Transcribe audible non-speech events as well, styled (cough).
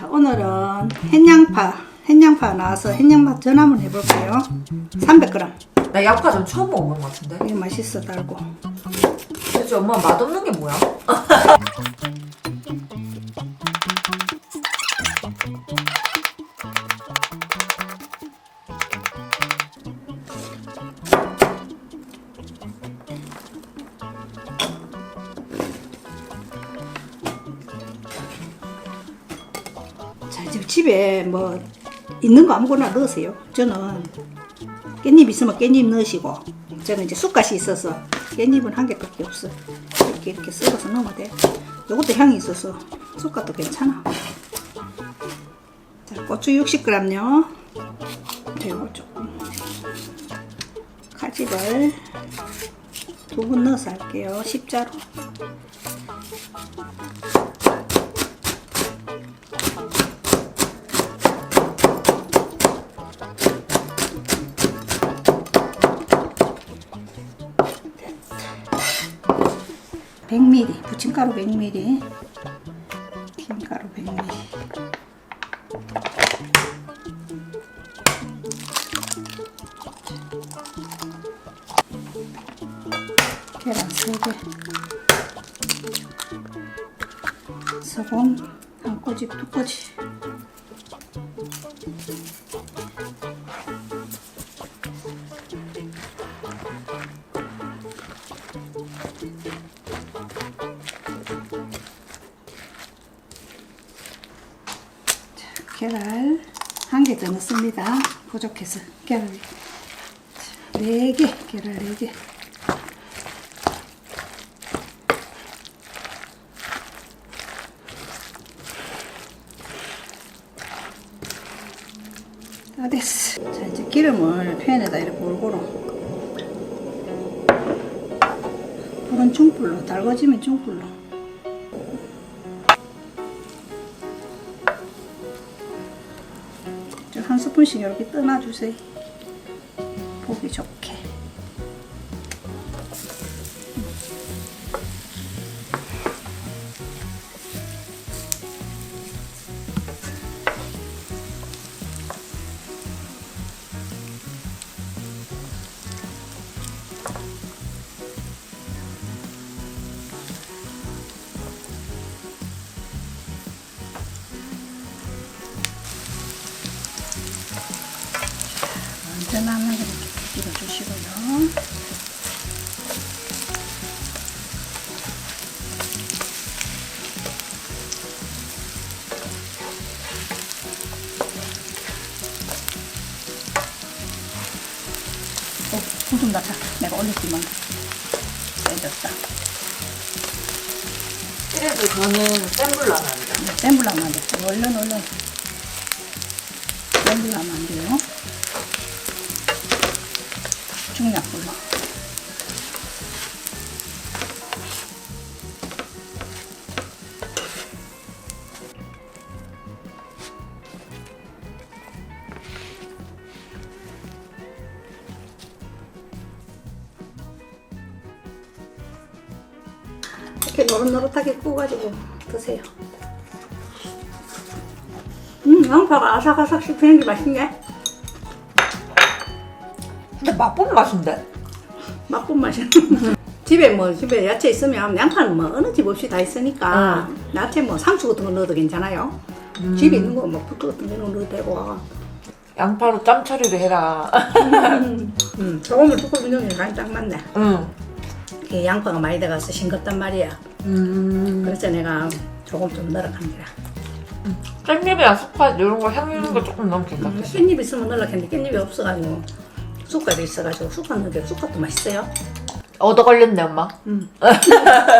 자, 오늘은 햇양파, 햇양파 나와서 햇양파 전 한번 해볼까요? 300g. 나 양파 전 처음 먹어본 것 같은데. 이게 맛있어, 달고. 도대체 엄마 맛없는 게 뭐야? 집에 뭐 있는 거 아무거나 넣으세요. 저는 깻잎 있으면 깻잎 넣으시고 저는 이제 쑥갓이 있어서 깻잎은 한 개밖에 없어. 이렇게 이렇게 썰어서 넣으면 돼. 이것도 향이 있어서 쑥갓도 괜찮아. 자, 고추 60g요. 이거 조금 칼집을 두분 넣어서 할게요. 십자로. 백 m l 부침가루 100ml, 김가루 100ml. 계란 3개. 소금 한 꼬집 두 꼬집. 계란 한 개 더 넣습니다. 부족해서 계란 네 개, 계란 네 개. 다 됐어. 자 이제 기름을 팬에다 이렇게 골고루. 불은 중불로 달궈지면 중불로. 스푼씩 이렇게 떠놔주세요. 보기 좋게. 나면 이렇게 찍어주시고요. 어, 불좀 닫자. 내가 올렸지만 세졌다. 그래도 저는 센 불로 하면 안 돼. 센 불로 하면 안 돼. 얼른 얼른. 센 불로 하면 안 돼요. 중약불로. 이렇게 노릇노릇하게 구워가지고 드세요. 음, 양파가 아삭아삭 씹히는 게 맛있네. 맛보면 맛인데? 맛본 맛이. (laughs) 집에 뭐 집에 야채 있으면 양파는 뭐 어느 집 없이 다 있으니까 야채 뭐 상추 같은 거 넣어도 괜찮아요. 집에 있는 거뭐 부트 같은 거 넣어도 되고. 양파로 짬 처리를 해라. 음, 소금을 조금 넣으면 간이 딱 맞네. 응. 이게 양파가 많이 들어가서 싱겁단 말이야. 음. 그래서 내가 조금 좀 넣어간 거야. 깻잎이랑 쑥갓 이런 거 향 있는 거 조금 넣으면 음, 괜찮겠어. 깻잎 있으면 넣으려겠는데 깻잎이 없어가지고 쑥갓이 있어가지고 쑥갓 넣으면 쑥갓도 맛있어요. 얻어 걸렸네 엄마. 음. (laughs)